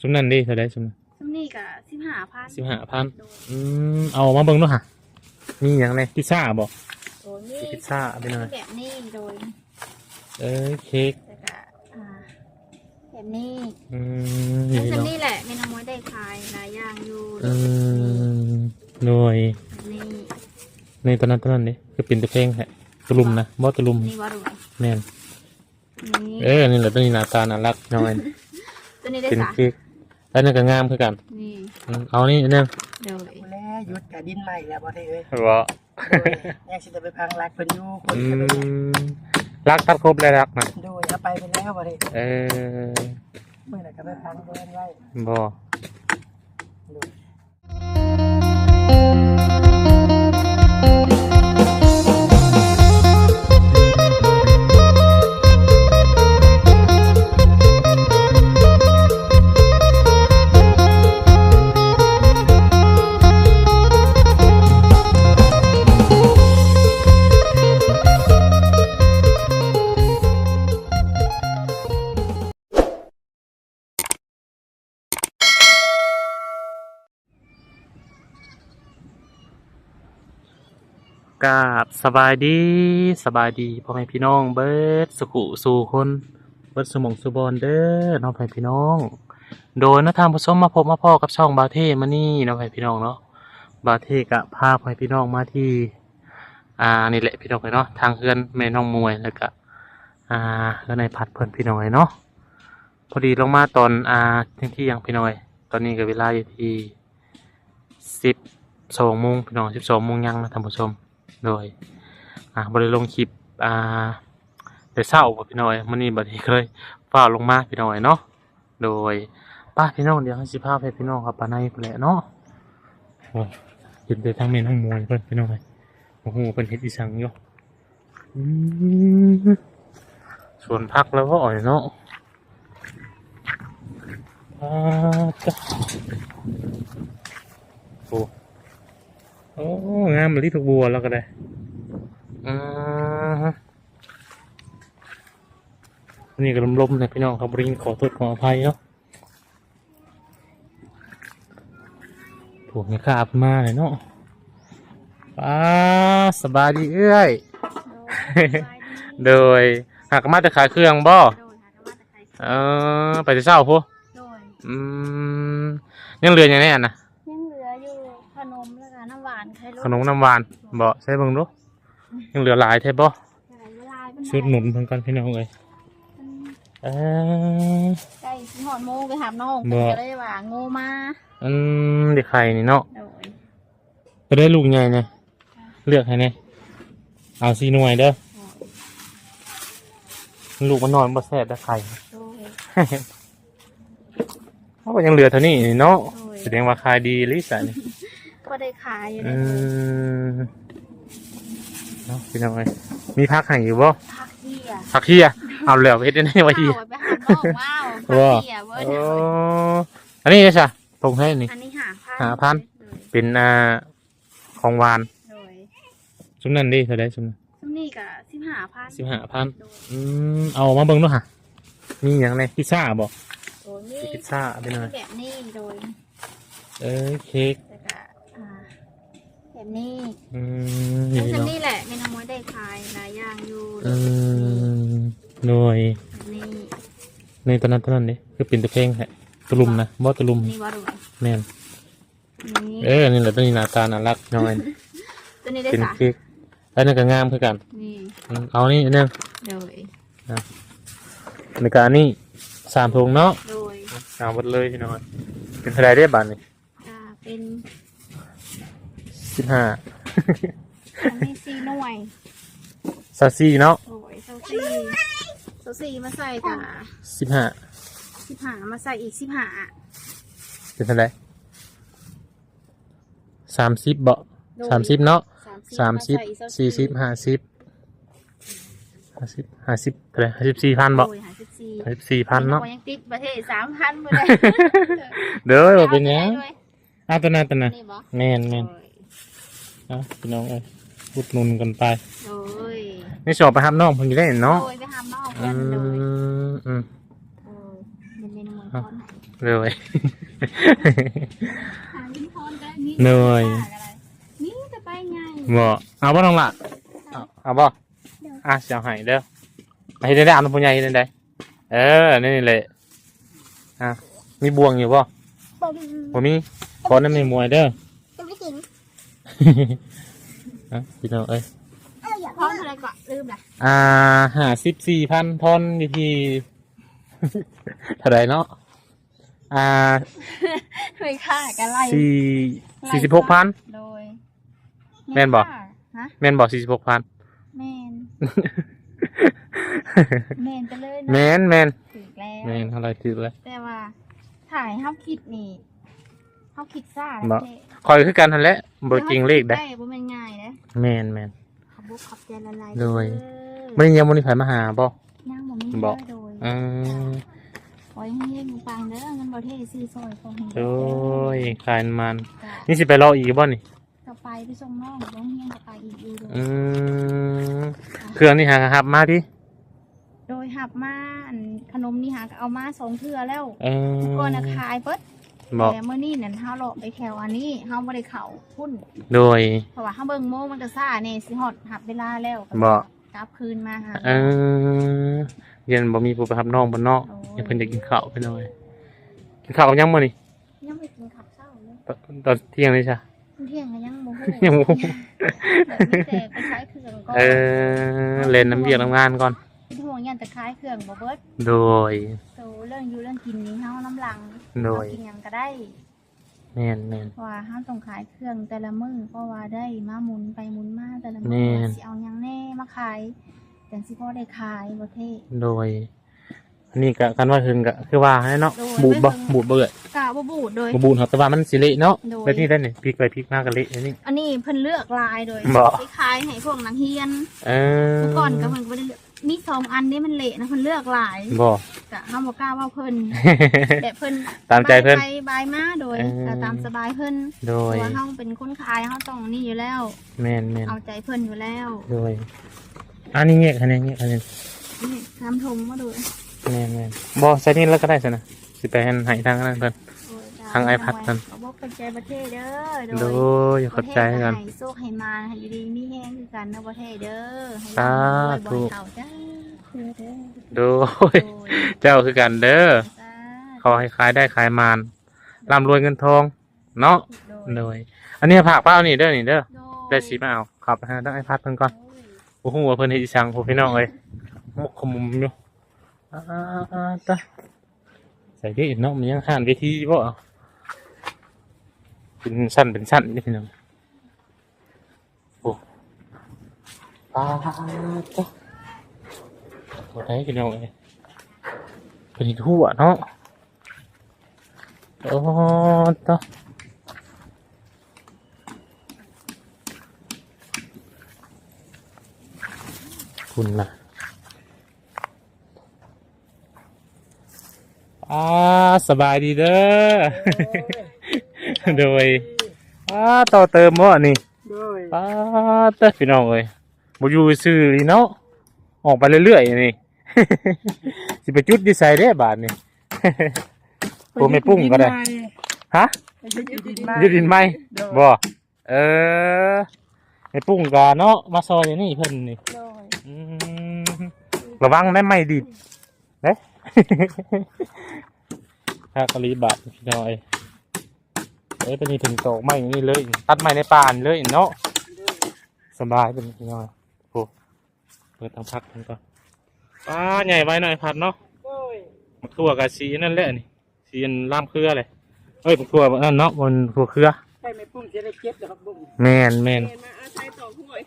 ชุมนั้นดิเท่าไดชุมนั้นซุมนี่ก็สิบห้าพันสิบห้าพันโดยอืมเอามาเบิ่งดูฮะมีอย่างไรพิซซ่าบ่โดยนี่พิซซ่าไปหน่อยแบบนี้โดยเอ้ยเค้กแล้วก็อ่าแบบนี้อืมนี่แล้วเนาะนี่แหละเมนูมวยได้ขายหลายอย่างอยู่อืมหน่วยแบบนี่ในตอนนั้นตอนนั้นนี่คือเป็นตะเพลงแหละตะลุมนะบ่ตะลุมนี่ว่ารวยแม่นนี่เออนี่แหละตัวนี้หน้าตาน่ารักหน่อยตัวนี้ได้เป็นสาเค้ก แล้วนี่ก็งามคือกันนี่อืมเอานี่อันนึงโดยกูแลหยุดกับดินใหม่แล้วบ่ได้เอ้ยบ่โดยยังสิจะไปพังรักเพิ่นอยู่คนอืจะไปมรักตัดครบเลยรักนะโดยเอาไปไปแล้วบ่ได้เออเมื่อไหร่ก็ไปพังเพิ่นไว้บ่ โดย กาบสบายดีสบายดีพ่อแม่พี่น้อง เบิดสุขุสู่คนเบิดสมองสุบอนเด้อน้องพ่อแม่พี่น้อง โดยนักทางผสมมาพบมาพ่อกับช่องบาเทมานี่น้องพ่อแม่พี่น้องเนาะบาเทกะพาพ่อแม่พี่น้องมาที่ อ่านี่แหละพี่น้องเลยเนาะทางเฮือนแม่น้องมวยแล้วก็อ่าเฮือนในพัดเพิ่อนพี่น้องเนาะพอดีลงมาตอนอ่าเที่ยงที่ยังพี่น้อยตอนนี้ก็เวลาอยู่ที่สิบสองโมงพี่น้องสิบสองโมงยังนะท่านผู้ชม โดยอ่าบริลงคลิปอ่าแต่เศร้าพี่น้อยมันนี้บัดนี้เลยฝ้าลงมาพี่น้อยเนาะโดยป้าพี่น้องเดี๋ยวให้สิพาไปพี่น้องครับปานในพุ่แหละเนาะเห็นแต่ทั้งเมนทั้งมวยเพิ่อนพี่น้องเลยโอ้โหเป็นเฮ็ดอีสังอยู่ส่วนพักแล้วก็อ่อยเนาะอ่าจ้ะโอ้ โอ้ งามเหมือนที่ถูกบัวแล้วก็ได้อือฮะนี่ก็ลมๆนะพี่น้องครับริงขอโทษขออภัยเนาะถูกนี่ขาบมาเลยเนาะป้าสบายดีเอ้ย โดยหากมาจะขายเครื่องบ่โดยหากว่าจะใครเออไปจะเศร้าพูโดยอืมยังเหลืออย่างนี้อะนะ ขนมน้ำหวานบ่ใช่เบิ่งดูยังเหลือหลายแท้บ่หลายเวลาเป็นชุดหนุนเพิ่นกันพี่น้องเลยเออใกล้สิหอดโมงไปหาน้องบ่ก็เลยว่างูมาอืมเด็กไข่นี่เนาะโดยก็ได้ลูกใหญ่เนี่ยเลือกให้เนี่ยเอาสีหน่วยเด้อลูกมันนอนบ่แซ่บได้ไข่โดยเขาก็ยังเหลือเท่านี้นี่เนาะโอ้ยแสดงว่าขายดีลิซ่ะนี่ ก็ได้ขายอยู่อืในมเนาะพี่น้องเอ้ยมีพักให้อยู่บ่พักเที่ยพักเฮียเอาแล้วเฮ็ดได้ไงวะเฮียเอาไปหาน้องว้าวพักว่าเที่ยเว้ยโอ้อันนี้จ้ะตรงให้นี่ อันนี้หาพันหาพันเป็นอ่าของหวานโดยชุมนั้นดิเท่าไดชุมนั้นซุมนี่ก็สิบห้าพันสิบห้าพันโดยอืมเอามาเบิ่งดูฮะมีอย่างไรพิซซ่าบ่โดยนี่พิซซ่าไปหน่อยแบบนี้โดยเอ้ยเค้กแล้วก็อ่า แบบนี้อืมนี่แล้วเนาะนี่แหละเมนูมวยได้ขายหลายอย่างอยู่อืมหน่วยแบบนี้ในตอนนั้นตอนนั้นนี่คือเป็นตะเพลงแหละตะลุมนะบ่ตะลุมนี่ว่ารวยแม่นนี่เออนี่แหละตัวนี้หน้าตาน่ารักหน่อยตัวนี้ได้เป็นสาเค้กแล้วนี่ก็งามคือกันนี่อืมเอานี่อันนึงโดยในการนี่สามถุงเนาะโดยเอาหมดเลยพี่น้อยเป็นเท่าไรได้บัตรนี่อ่าเป็น สิบห้าอันนี้ซีหน่วยซาซี่เนาะโอ้ยเซาซีเซาซีมาใส่กับสิบห้าสิบหามาใส่อีกสิบหาเป็นเท่าไรสามสิบเบาะสามสิบเนาะสามสิบสี่สิบห้าสิบห้าสิบห้าสิบเท่าไหรห้าสิบสี่พันเบาะโอ้ยหาสิบสี่ห้าสิบสี่พันเนาะยังติดประเทศสามพันหมดเลยเด้อว่าเป็นหยังด้วยอ้าวตัวนั้นตัวนั้นนี่บ่แม่นโดแม่น ยเอ้าพี่น้องเอ้ยอุดหนุนกันไปโดยนี่สอบไปทำน้องเพิ่นอยู่ได้เนาะโดยไปทำนอกอืกันโดยมอืมโดยเป็นเมนูมวยทอดเลยหาลิ้นทอนได้นี่เหนื่อย นี่จะไปไงบ่เอาบ่น้องละเอาเอาบ่อะเสียวให้เด้อไปเฮ็ดได้ออันผู้ใหญ่เฮ็ดได้เออนี่แหละอะมีบวงอยู่บ่บอกบ่มีขอน้ำในมวยเด้อจะไม่ถึง อะพี่น้องเอ้ยทอนอะไรก่อนลืมละอ่าห้าสิบสี่พันทอนอยู่ที่เท่าไหรเนาะอ่าไม่ค่ากันไล่สี่สี่สิบหกพันโดยแม่นบ่ฮะแม่นบอกสี่สิบหกพันแมนแมนจะเลยแมเนาะนแมนถึกแล้วแมนเท่าไหรถือเลยแต่ว่าถ่ายเฮาคิดนี่ เฮาคิดซ่าบ่เท่คอยคือกันทันแหละบริจริงเลขได้ได้บ่แม่นง่ายเด้แมนแมนขอบคุณขอบใจละลายโดยเด้อไม่ได้ยังบริษัทมาหาบ่ย่างบ่มีบ่เด้อโดยอืมขอให้เฮ็ดปังเด้อเงินบ่เท่ซื้อซอยของให้โอ้ยขายมันจ้ะนี่สิไปรออีกบ่นี่ก็ไปไปส่งน้องบ่เฮียนก็ไปอีกอยู่โดยอืมเครื่องนี่หาครับมาดิโดยหับมาอันขนมนี่หาก็เอามาสองเทื่อแล้วเออก่อนน่ะขายเบิด บอกแต่เมื่อนี้นั่นเฮาเลาะไปแถวอันนี้เฮาบ่ได้เข้าพุ่นโดย เพราะว่าเฮาเบิ่งโมงมันก็ซ่าแน่สิฮอดหับเวลาแล้วบ่ กลับคืนมาหาเออเย็นบ่มีผู้ไปรับน้องบนนอกโอ้ยยังเพิ่นจะกินข้าวไปหน่อยกินข้าวกับยังมื้อนี่ยังไม่กินข้าวเช้าเลยตอนตอนเที่ยงนี่จ้ะ เที่ยงก็ยังบ่ฮู้ยังบ่ฮู้แบบนี้แต่ไปใช้เครื่องก่อน เออเล่นน้ำเบียกน้ำงานก่อน ห่วงยันแต่คล้ายเครื่องบ่เบิดโดย โตเรื่องอยู่เรื่องกินนี้เฮาน้ำลังโดยเฮากินหยังก็ได้ แม่นแม่น เพราะว่าเฮาต้องขายเครื่องแต่ละมื้อเพราะว่าได้มาหมุนไปหมุนมาแต่ละแม่มื้อน ว่าสิเอาหยังแน่มาขายจังสิพอได้ขายบ่เท่ โดยอันนี้ก็กันว่าหึงก็คือว่าให้เนาะโดยบูดบ่ไม่หึง บูดเบื่อกะบ่บูดโดย บ่บูดครับแต่ว่ามันสิเละเนาะโดย แบบนี้ได้นี่พลิกไปพลิกมาก็เละอันนี้อันนี้เพิ่นเลือกลายโดยบ่สิขายให้พวกนักเรียนเออเมื่อก่อนก็เพิ่นก็บ่ได้เลือก มีสองอันนี้มันเละนะเพิ่นเลือกลายบ่ กะเฮาบ่กล้าเว่าเพิ่นแต่เพิ่นตามใจเพิ่นบายไปบายมาโดยเออ ก็ตามสบายเพิ่นโดเพย ราะว่าเฮาเป็นคนขายเฮาต้องนี่อยู่แล้ว แม่นแม่นเอาใจเพิ่นอยู่แล้วโดยอันนี้เงี้ยอันนี้เงี้ยอันนี้นี่ทำทงมาดูแม่นแม่นบ่ใส่นี่แล้วก็ได้ซะนะสิไปให้ให้ทางนั้นเพิ่นโอ้ยจ้ ทาง iPad นั่น ขอบอกเป็นใจประเทศเด้อโดยขอบใจกันให้โชคให้มาให้อยู่ดีมีแห้งคือกันนะประเทศเด้อให้สาร่ำรวยธุบ่อยเท่าจ้าคือเด้อโดย โดยเจ้าคือกันเด้อสาขอให้ขายได้ขายมานร่ำรวยเงินทอง เนาะธุโดยอันนี้ผักเป้านี่เด้อนี่เด้อโดยได้สีมาเอาขับไปหาต้องไอพัดเพิ่นก่อนโอ้โหว่าเพิ่นเฮ็ดอีสังพวกพี่น้องเอ้ยมกขมุมอยู่อ่าๆๆตะใส่ได้อีกเนาะมันยังห่านเวทีบ่เเป็นสั้นเป็นสั้นนี่พี่น้องโอ้ปาตะบ่ได้พี่น้องเอ้ยเป็นทั่วเนาะโอ้ตะคุณล่ะอ่าสบายดีเด้อ โดยอ่าต่อเติมบ่นี่โดยอ่าเต้อพี่น้องเอ้ยบ่อยู่ซื่อนี่เนาะออกไปเรื่อยๆนี่ สิไปจุดดีไซน์เด้บาดนี่โอ้ไม่ปุ้งก็ได้ ฮะไปยึดดินมายืดดินไหมโดยบ่เออไม่ปุ้งกาเนาะมาซอยอย่างนี่เพิ่นนี่โดยอืมระวังได้ไม่ดีดเด้ถ้ากะลีบาดพี่น้อย เอ้ยเป็นนี่ถึงโตกไม้อย่างนี้เลย ตัดไม้ในป่านเลยเนาะสบายเป็นพี่น้อยโอ้เปิดทางพักกันก่อนป้าใหญ่ไว้หน่อยพัดเนาะโดยมักทั่วกับสีนั่นแหละนี่สีอันล่ามเครือเลยเอ้ยมักทั่วนั่นเนาะบนทั่วเครือใช่ไหมปุ้งจะได้เก็บเหรอครับบุ้งแมนแมนมาอาศัยต่อห้วย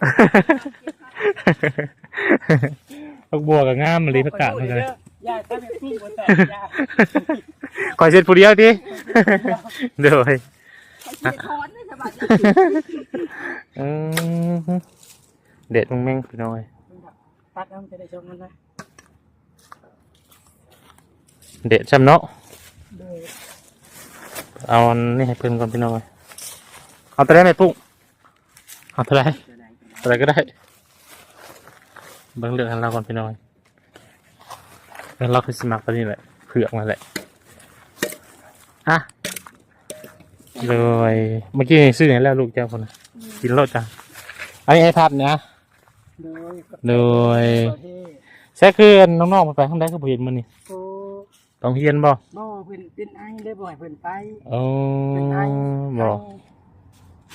พักบัวกับง่ามมะลิพักกาดมาเลยยายถ้าเป็นปุ้งบนแต่ยายคอยเช็ดผู้เดียวดิเดี๋ยว ให้ถอนได้สบายอืมเด็ดมึงแม่งพี่น้อยตัดน้ำจะได้ชมมันนะเด็ดช้ำเนาะโดยเอาอันนี่ให้เพิ่นก่อนพี่น้อยเอาตัวได้ไหมปุ้งเอาตัวได้ตัวได้ก็ได้เบิ่งเลือกให้เราก่อนพี่น้อยแล้วเราคือสมัครตัวนี้แหละเผือกมาแหละอะ เลยเมื่อกี้ซื้อไหนแล้วลูกเจ้าคนน่ะกินรสจ้ะอันนี้ไอ้พัดเนี่ยโดยโดยประเทศแซ่คือน้องๆมันไปข้างใดก็บ่เห็นมันนี่โอ้ต้องเฮียนบ่บ่เพิ่นเป็นไอ้ได้บ่ให้เพิ่นไปโอ้เป็นไอ้บ่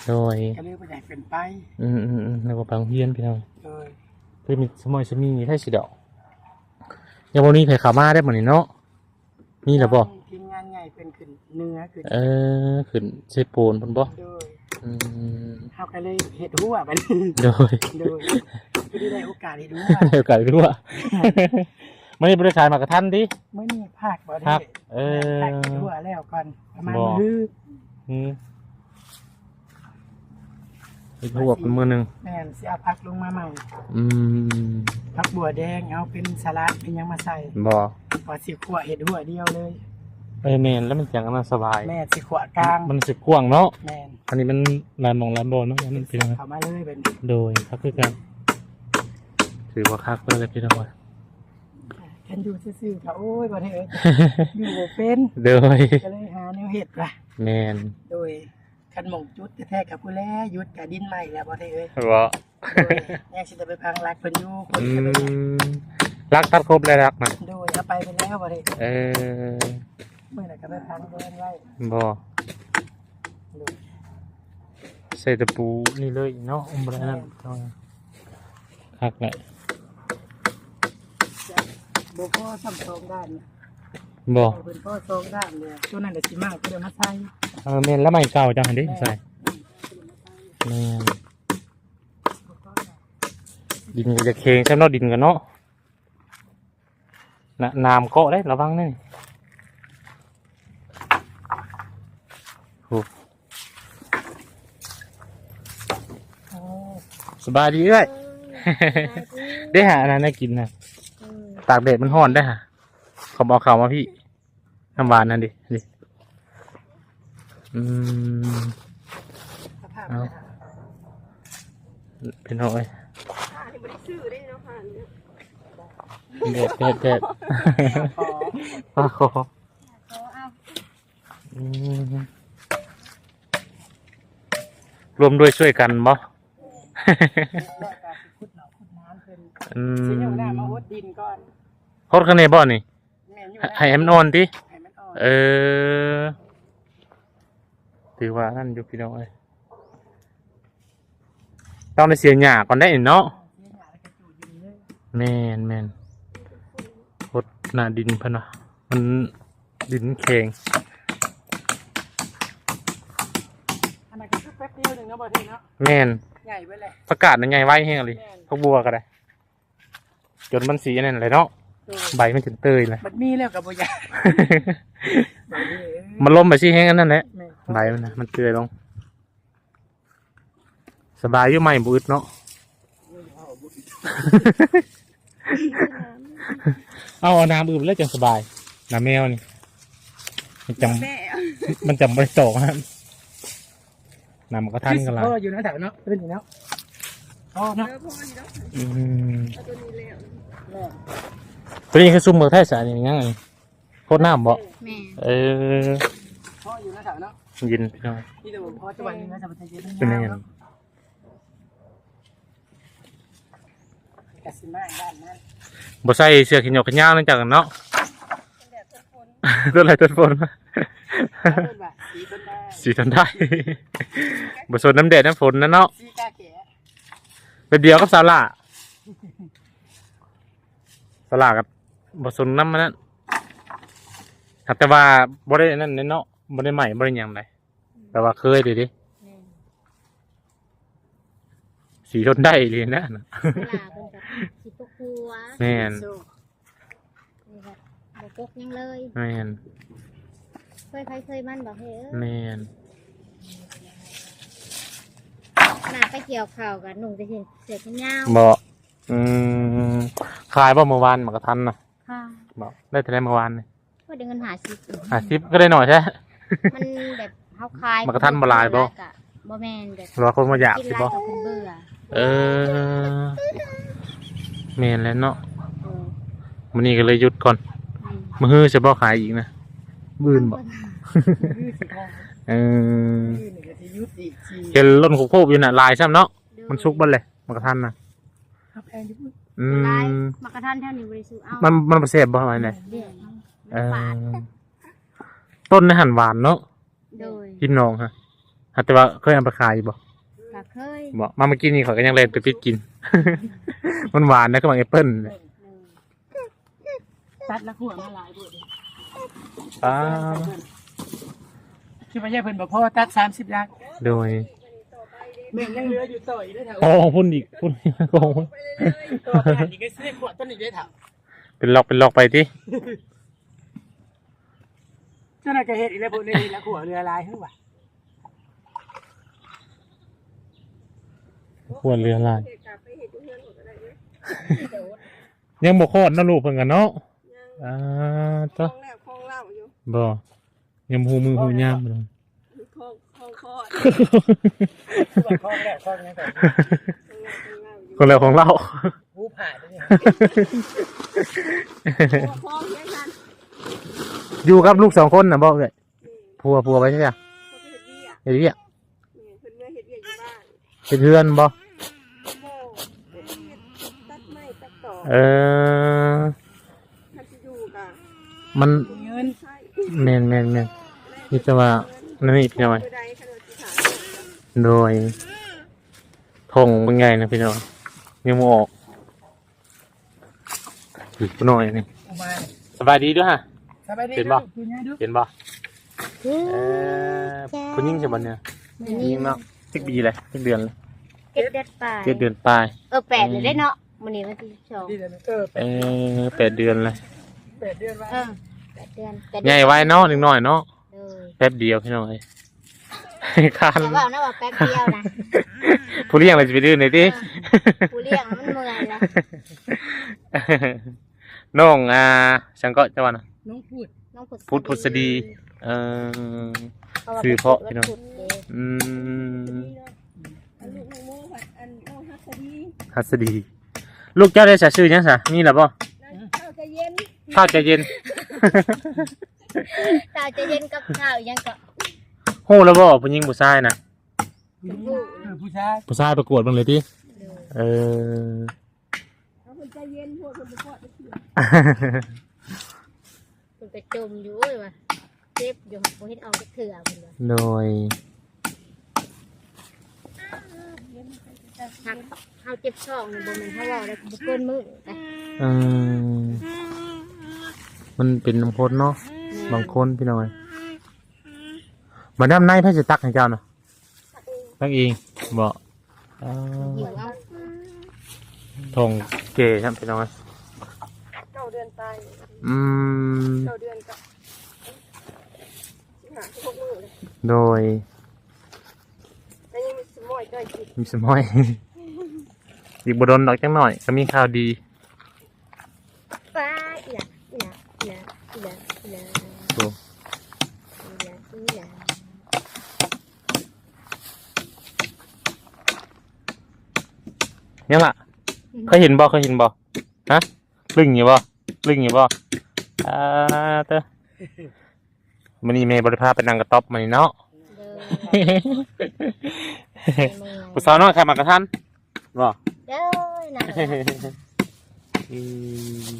โดยก็เลยบ่ได้เพิ่นไปอืมอืมอืมแล้วก็ไปโรงเฮียนพี่น้องโดยเพื่อมีสมอยสมีให้สิดอกยังบ่มีไผเข้ามาได้บ่นี่เนาะมีแล้วบ่ ขึ้นเหนือขึ้นเออขึ้นเซโปนเพิ่นบ่โดยอืมเฮาก็เลยเฮ็ดหัวบัดนี้โดยโดยก็ได้โอกาสเฮ็ดหัวเดี๋ยวกันรู้ว่ามันนี่บริการมากระทันดิ มื้อนี้ภาคบ่คได้รับเออภาคเฮ็ดหัวแล้วก่อนประมาณบ่ มื้ออืมไปทวบมือหนึ่งแม่นสิเอาผักลงมาใหม่อืมผักบัวแดงเอาเป็นสลัดเป็นหยังมาใส่บ่ ว่าสิขั่วเฮ็ดหัวเดียวเลย เอ้ยแมนแล้วมันจังอันนั้นสบาย แม่สิขั่วกลางมันสึกกว้างเนาะแม่นอันนี้มันลานมองลานบอลเนาะอันนั้นเป็นไงเข้ามาเลยเป็นโดยครับคือกันถือว่าคักเลยพี่น้องว่าฉันอยู่ซื่อๆค่ะโอ้ยบ่ได้เอ้ยอยู่บ่เป็นโดยก็เลยหาแนวเฮ็ดว่ะแมนโดยคันหม่องจุดแท้ๆกับผู้แลยุดกับดินใหม่แล้วบ่ได้เอ้ยบ่โดยยังสิจะไปพังรักเพิ่นอยู่คนอืจะไปมรักตัดครบเลยรักนะโดยเอาไปเป็นแล้วบ่ได้เออ มื้อนั้นก็ไปพังเพิ่นไว้บ่โดยใส่ตะปูนี่เลยเนาะอุ้มบ่ได้นั่นคักแหละจะบ่พอซ้ำสองด้านเนี่ยบ่เอาเพิ่นพอสองด้านเลยตัวนั้นน่ะสิมากก็เดี๋ยวมาใส่เออแม่นแล้วไม่เก่าจังหันดิใส่แม่นดินก็จะเคงใช่เนาะดินกันเนาะนะน้ำเกาะได้ระวังนี่โอ้ โอ้ สบายดีเอ้ยได้หาอันนั้นได้กินนะตากแดดมันร้อนได้ฮะขอบอกข่าวมาพี่น้ำหวานนั่นดิดิอืมสภาพเอาเนี่ยเป็นเอาไว้อ่านี่บ่ได้ซื้อได้เนาะค่ะเนี่ยเด็ดเด็ดเด็ดขอป้าคอเอาเอาอืม รวมด้วยช่วยกันบ่แรกก็สิขุดหนองขุดน้ำเพิ่นอืสิมอยู่หน้ามาหดดินก่อนโคตรคะแนนบ่นี่แม่นอยู่ให้ให้มันอ่อนติให้มันอ่อนเออถือว่านั่นอยู่พี่น้องเอ้ยต้องได้เสียหญ้าก่อนได้เนาะเสียหญ้าแล้วก็จูดดินเลยแม่นแม่นพดหน้าดินเพิ่นว่ะมันดินแข็ง อันนั้นก็คือแป๊บเดียวหนึงเนาะ บ่ทีเนาะแม่นใหญ่ไปเลยประกาศยังไงไว้แห้งเลยแม่นพวกบัวก็ได้ จนมันสีนั่นเลยเนาะโดยใบมันถึงเตยเลยบัดมีแล้วก็บ่อยากบัดนี้เอ้ยมันล้มไปสิแห้งอันนั่นแหละ แม่ใบมันนะมันเตยลง สบายอยู่ไหมบุอึดเนาะ เอาเอาน้ำอื่นแล้วจังสบายน้ำแมวนี่มันจำมันจำไม่ตกฮะ น้ำมันก็ทันกันละพ่ออยู่นะแถวเนาะเป็นอยู่เนาะพ่อเนาะอืมแม่ตัวนี้คือซุ่มเมืองไทยสารอย่างงี้ไงโคตรน้ำบ่แม่เออพ่ออยู่นะแถวเนาะยินพี่น้องที่ดูพ่อจะวันนี้นะจะมาเย็นเป็นยังไงกสิมาด้านนั้นบ่ใส่เสื้อแขนยาวแขนยาวนั่นจังเนาะตัวอะไรต้นฝนเพิ่นว่า สีเพิ่นได้สีทันได้บ่สนน้ำแดดน้ำฝนนะเนาะสีกาแก่เป็นเดียวกับสาลาสาลากับบ่สนน้ำมันนั่นครับแต่ว่าบ่ได้นั่นเนาะบ่ได้ใหม่บ่ได้หยังไดแต่ว่าเคยดิดิสีทนได้เลยนะเวลาเพิ่นจะสิตกหัวแม่นสู้นี่แบบบ่ตกหยังเลยแม่นเค ยใครเคยมันบ่เฮ้ยแม่นขนาดไปเกี่ยวข้าวกับหนุ่มจะเห็นเสือแขนยาวบ่อืมขายบ่เมื่อวานมันก็ทันนะค่ะบ่ได้เท่าไหร่เมื่อวานนี่ก็ได้เงินหาสิบอะสิบก็ได้หน่อยแท้มันแบบเฮาคายมันก็ทันบ่หลายบ่ บ่แม่นแบบรอคนมาอยากกินสิหลายบ่กับเพิ่นเบื่อเออแม่นแล้วเนาะเออมื้อนี้ก็เลยหยุดก่อนอืมมื้อฮื้อจะบ่ขายอีกนะ มื้ออื่นบ่คือสิทองเออคือนี่ก็สิยุติสิเห็นล้นโคบอยู่น่ะลายซ้ำเนาะมันสุกเบ่เลยมันกระทันน่ะครับแพงอยู่พุ่นอืลายมมากระทันเท่านี้บริสุทธิ์เอามันมันบ่แซ่บบ่อะไรเลยเดี๋ยวเอปาดอต้นในหันหวานเนาะโดยพี่น้องฮะฮะแต่ว่าเคยเอาไปขายอยู่บ่ก็เคยบ่มาเมื่อกี้นี่ข่อยก็ยังเล่นไปปิดกิน มันหวานนะก็บางแอปเปิ้ลเลยตัดละหัวมาหลายพุ่น อ้าคือไม่ใช่เพิ่นบ่พอตัด30ลักโดยแม่งยังเหลืออยู่ต่ออีกเด้อเถาโอ้พุ่นอีกพุ่นอีกโอ้ยต่อไปอันนี้ก็สิได้ขวดต้นอีกเด้อเถาเป็นล็อกเป็นล็อกไปที่เจ้าน่ะก็เฮ็ดอีกแล้วพุ่นนี่ละหัวเรือลายคือว่าควรเรือลายยังบ่คลอดเนาะลูกเพิ่นกันเนาะอ่าจ้ะ บ่ยังหูมือหูยามบ่คลองคลองคอดคือว่าคล้องแล้วคล้องยังก่อนคลองแล้วคลองเล่าอยู่คนแล้วของเราหูผ่าตัวนี้คลองเฮียกันอยู่กับลูกสองคนน่ะบ่เอ้ยผัวผัวไปใช่ไหมเขาไปเฮ็ดเบี้ยเฮ็ดเวียกนี่เพิ่นเมื่อเฮ็ดเบี้ยอยู่บ้านเฮ็ดเรือนบ่โม่เฮ็ดเบี้ยตัดไม้ตัดต่อเออถ้าสิอยู่ก็มันเงินใช่ แม่นแม่นแม่นนี่จะว่านั่นนี่พี่น้อยผู้ใดขนาดสิถามโดยทงเป็นไงนะพี่น้อยยังบ่ออกอีกหน่อยนี่อุมาสบายดีด้วยฮะสบายดีเป็นบ่คุณยายดูเห็นบ่เออคุณยิ่งใช่บ่เนี่ยยิ่งเนาะสิบปีเลยสิบเดือนเลยเจ็ดเดือนปลายเจ็ดเดือนปลายเออแปดเลยได้เนาะวันนี้วันที่สองดีเลยนะเออเออแปดเดือนเลยแปดเดือนว่าเออ แปดเดือนแปดใหเดืญ่อนไว้เนาะหนึ่งหน่อยเนาะเออแป๊บเดียวพี่น้อยคานแต่ว่านะว่าแป๊บเดียวนะ ผู้เลี้ยงเลยจะไปดื้อหน่อยดิผู้เลี้ยงมันเมื่อยแล้วน้องอ่าฉันก็จะว่านะ น้องพูดน้องพุทธพุทธพุทธดี เออ พราะว่าซื้อเพาะพี่น้อง พุทธเด้อืมอันลูกน้องโม่ผัดอันน้องฮักสดีฮัสดี ลูกเจ้าได้ชื่อยังสะมีหรือเปล่านั่นข้าวจะเย็นข้าวใจเย็น ตาจะเย็นกับข้าวยังก็โหแล้วบ่ผู้หญิงผู้ชายน่ะเออผู้ชายผู้ชายประกวดบ้างเลยดิเออเอาคนใจเย็นพวกคนบ่พอดไปเถื่อมันไปจมอยู่เว้ยว่ะเจ็บอยู่บ่เห็นเอาจักเถื่อมันว่ะโดยหักเฮาเจ็บช่องนี่บ่แม่นเฮาเว้าได้บ่เกินมื้อแต่เออ มันเป็นน้ำพนเนาะบางคนพี่น้อยบัดน้ำในเพื่อจะตักให้เจ้าเนาะตักเองบ่เออหิวเอาทองเก๋ครับพี่น้อยเก้าเดือนตายอืมเก้าเดือนก็สิหาพวกมือเลยโดยแต่ยังมีสมอยก็อีกมีสมอยอีกบดนดอกจังหน่อย ก็มีข่าวดี ป้าอีหล่ะอีหล่ะอีหล่ะอีหล่ะอีห ล่ะโอ้อีหล่ะอีหล่ะยังล่ะเคยเห็นบ่เคยเห็นบ่ฮะลึงอยู่บ่ลึงอยู่บ่อ่าเต้อมันนี่เมย์บริภาเป็นนางกระต๊อบมันนี่เนาะเด้อไปเมืองผู้สาวน้อยใครมากระทันบ่เด้อนั่นอืม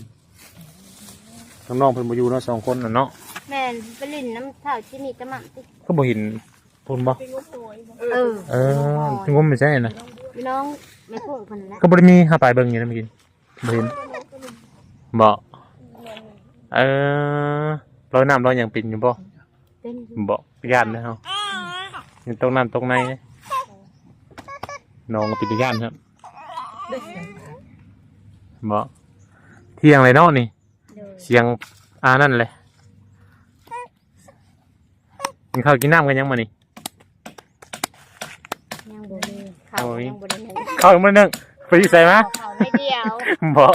น้องๆเพิ่นบ่อยู่เนาะสองคนน่ะเนาะ แม่นไปลิ้นน้ำเท่าที่นี่กะหม่ำติก็บ่เห็นเพิ่นบ่เป็นงบหวยบ่เออเออถึงว่าไม่ใช่นะพี่น้องไม่พูดคนละก็บ่ได้มีหาไปเบิ่งอยู่นะเมื่อกี้บ่เห็นบ่เออร้อยน้ำร้อยหยังเป็นอยู่บ่เป็นบ่ย่านนะเฮานี่ตรงน้ำตรงในนะน้องก็เป็นย่านครับได้เสียงบ่เที่ยงเลยเนาะนี่เด้อเสียงอานั่นเลย กินข้าวกินน้ำกันยังมานี่ยังบ่มีข้าวบ่มียังบ่ได้หนึ่งข้าวยังไม่นึ่งไปอยู่ใส่มะข้าวไม่เดียวบ่